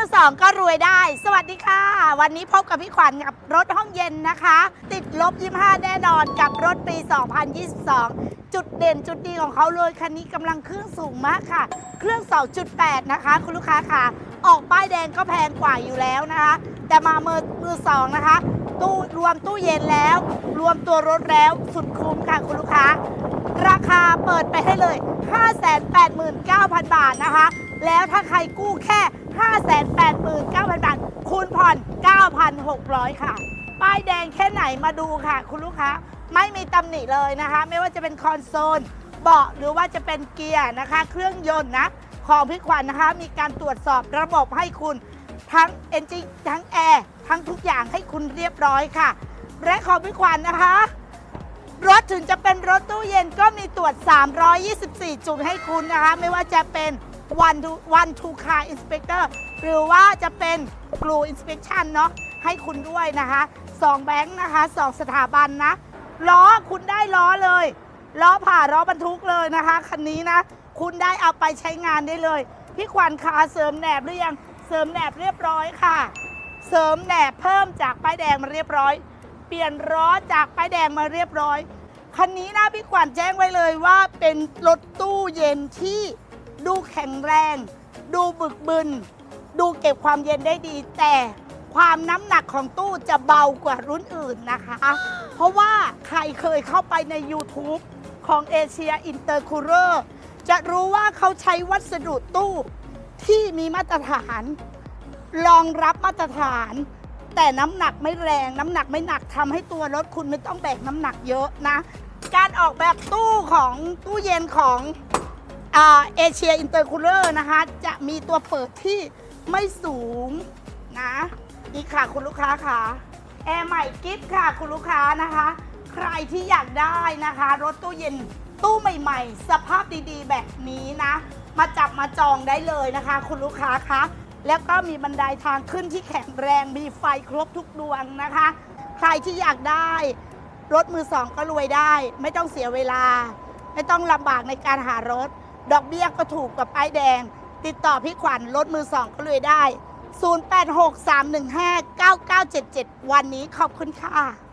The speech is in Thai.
มือสองก็รวยได้ สวัสดีค่ะ วันนี้พบกับพี่ขวัญกับรถห้องเย็นนะคะ ติดลบ 25 แน่นอนกับรถปี 2022 จุดเด่นจุดดีของเขาเลยคันนี้กำลังเครื่องสูงมากค่ะ เครื่อง 2.8 นะคะ คุณลูกค้าค่ะ ออกป้ายแดงก็แพงกว่าอยู่แล้วนะคะ แต่มามือมือสองนะคะ ตู้รวมตู้เย็นแล้ว รวมตัวรถแล้วสุดคุ้มค่ะคุณลูกค้า ราคาเปิดไปให้เลย 589,000 บาทนะคะ แล้วถ้าใครกู้แค่ 589,000 บาท คูณผ่อน 9,600 ค่ะ ป้ายแดงแค่ไหนมาดูค่ะ คุณลูกค้า ไม่มีตำหนิเลยนะคะ ไม่ว่าจะเป็นคอนโซลเบาะหรือว่าจะเป็นเกียร์นะคะ เครื่องยนต์นะ ของพี่ขวัญนะคะ มีการตรวจสอบระบบให้คุณทั้งเอนจินทั้งแอร์ทั้งทุกอย่างให้คุณเรียบร้อยค่ะ และของพี่ขวัญนะคะ รถถึงจะเป็นรถตู้เย็นก็มีตรวจ 324 จุดให้คุณนะคะ ไม่ว่าจะเป็น one to one to car inspector หรือว่าจะเป็น glue inspection เนาะให้คุณด้วยนะคะ2แบงค์นะคะ2สถาบันนะล้อคุณได้ล้อเลยล้อผ่าล้อบรรทุกเลยนะคะคันนี้นะ คุณได้เอาไปใช้งานได้เลย พี่ขวัญขาเสริมแหนบหรือยังเสริมแหนบเรียบร้อยค่ะ เสริมแหนบเพิ่มจากป้ายแดงมาเรียบร้อย เปลี่ยนล้อจากป้ายแดงมาเรียบร้อย คันนี้นะพี่ขวัญแจ้งไว้เลยว่าเป็นรถตู้เย็นที่ดูแข็งแรง ดูบึกบึน ดูเก็บความเย็นได้ดี แต่ความน้ำหนักของตู้จะเบากว่ารุ่นอื่นนะคะ เพราะว่าใครเคยเข้าไปใน YouTube ของเอเชียอินเตอร์คูเลอร์จะรู้ว่าเขาใช้วัสดุตู้ที่มีมาตรฐาน รองรับมาตรฐาน แต่น้ำหนักไม่แรง น้ำหนักไม่หนักทำให้ตัวรถคุณไม่ต้องแบกน้ำหนักเยอะนะ การออกแบบตู้ของตู้เย็นของเอเชียอินเตอร์คูลเลอร์นะคะ จะมีตัวเปิดที่ไม่สูงนะนี่ค่ะคุณลูกค้าค่ะแอร์ใหม่กิฟต์ค่ะคุณลูกค้านะคะ ใครที่อยากได้นะคะ รถตู้เย็นตู้ใหม่ ๆ สภาพดีๆ แบบนี้นะ มาจับมาจองได้เลยนะคะ คุณลูกค้าคะ แล้วก็มีบันไดทางขึ้นที่แข็งแรงมีไฟครบทุกดวงนะคะ ใครที่อยากได้รถมือสองก็รวยได้ ไม่ต้องเสียเวลา ไม่ต้องลำบากในการหารถ ดอกเบี้ยก็ถูกกับป้ายแดง ติดต่อพี่ขวัญรถมือสองก็รวยได้ 0863159977 วันนี้ขอบคุณค่ะ